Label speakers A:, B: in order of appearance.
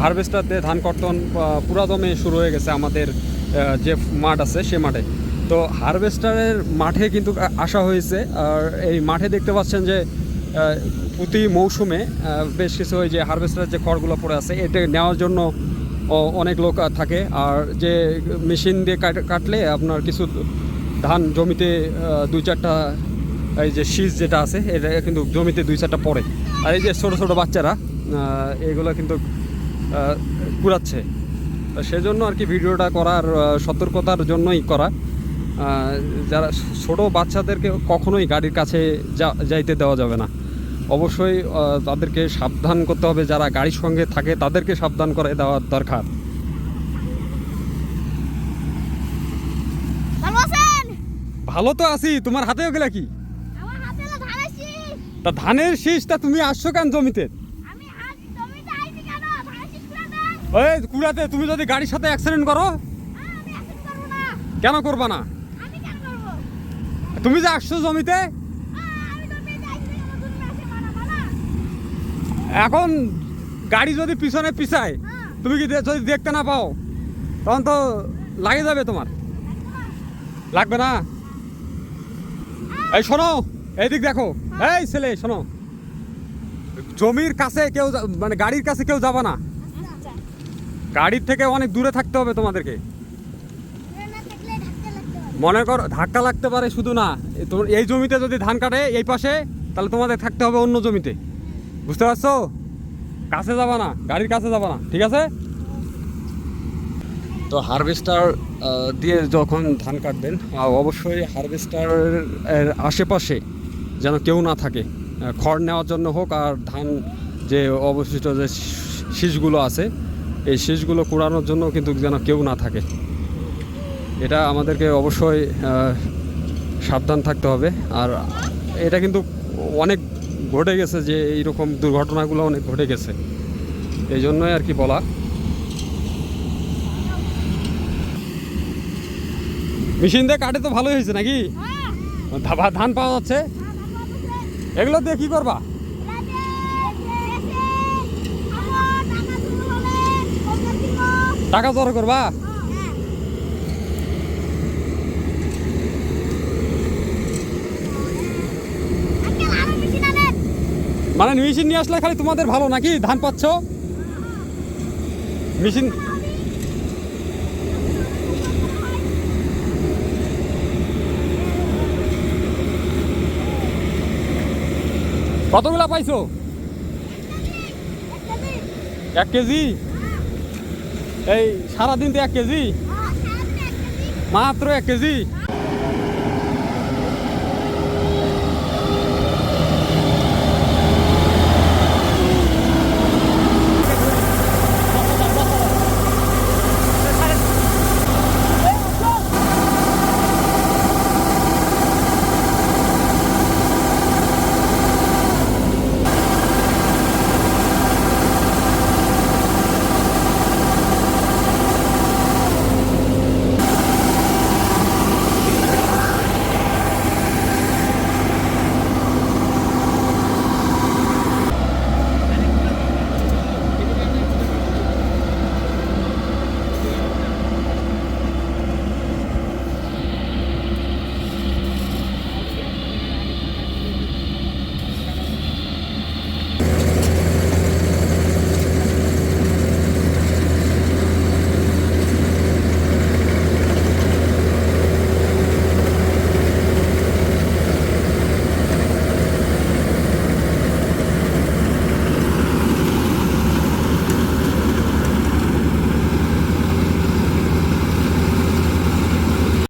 A: Harvester দিয়ে ধান কর্তন পুরাদমে শুরু হয়ে গেছে আমাদের যে মাঠ আছে সে মাঠে। তো হারভেস্টারের মাঠে কিন্তু আসা হয়েছে। আর এই মাঠে দেখতে পাচ্ছেন যে প্রতি মৌসুমে বেশ কিছু ওই যে হারভেস্টারের যে খড়গুলো পড়ে আছে এটা নেওয়ার জন্য অনেক লোক থাকে। আর যে মেশিন দিয়ে কাট- কাটলে আপনার কিছু ধান জমিতে দুই চারটা, এই যে শীষ যেটা আছে, এটা কিন্তু জমিতে দুই চারটা পড়ে। আর এই যে ছোটো ছোটো বাচ্চারা এগুলো কিন্তু কুড়াচ্ছে। সেজন্য আর কি ভিডিওটা করার সতর্কতার জন্যই করা। যারা ছোট বাচ্চাদেরকে কখনোই গাড়ির কাছে যা যাইতে দেওয়া যাবে না। অবশ্যই তাদেরকে সাবধান করতে হবে। যারা গাড়ির সঙ্গে থাকে তাদেরকে সাবধান করে দেওয়ার দরকার।
B: ভালো
A: তো আছি। তোমার হাতেও গেলে কি?
B: আমার ধানের শীষ।
A: তা ধানের শীষটা তুমি আসছো কেন জমিতে
B: আমি আজ জমিতে আইছি কেন ধানের শীষ কুড়া দেন
A: ওই কুড়াতে, তুমি যদি গাড়ির সাথে অ্যাক্সিডেন্ট করো, কেন করবা না? তুমি যে আসছো জমিতে, এখন গাড়ি যদি পিছনে পিছায়, তুমি কি যদি দেখতে না পাও, তখন তো লাগে যাবে তোমার। লাগবে না? এই শোনো, এইদিক দেখো। এই ছেলে, শোনো। জমির কাছে কেউ মানে গাড়ির কাছে কেউ যাবে না। গাড়ির থেকে অনেক দূরে থাকতে হবে তোমাদেরকে। মনে কর, ধাক্কা লাগতে পারে শুধু না। এই জমিতে যদি ধান কাটে এই পাশে, তাহলে তোমাদের থাকতে হবে অন্য জমিতে। বুঝতে পারছ? কাছে যাবা না, গাড়ির কাছে যাবা না, ঠিক আছে? তো হারভেস্টার দিয়ে যখন ধান কাটবেন অবশ্যই হারভেস্টার আশেপাশে যেন কেউ না থাকে। খড় নেওয়ার জন্য হোক আর ধান যে অবশিষ্ট যে শীষগুলো আছে এই শীষগুলো কুড়ানোর জন্য কিন্তু যেন কেউ না থাকে। এটা আমাদেরকে অবশ্যই সাবধান থাকতে হবে। আর এটা কিন্তু অনেক ঘটে গেছে যে এইরকম দুর্ঘটনাগুলো অনেক ঘটে গেছে। এই জন্যই আর কি বলা। মেশিন দিয়ে কাটে তো ভালোই হয়েছে নাকি?
B: হ্যাঁ
A: ধান পাওয়া যাচ্ছে। এগুলো দিয়ে কি করবা? টাকা জড়ো করবা? মানে মেশিন নিয়ে আসলে খালি তোমাদের ভালো নাকি? ধান পাচ্ছ? মেশিন কতগুলা পাইছো? এক কেজি? এই সারাদিন তো এক কেজি? মাত্র এক কেজি?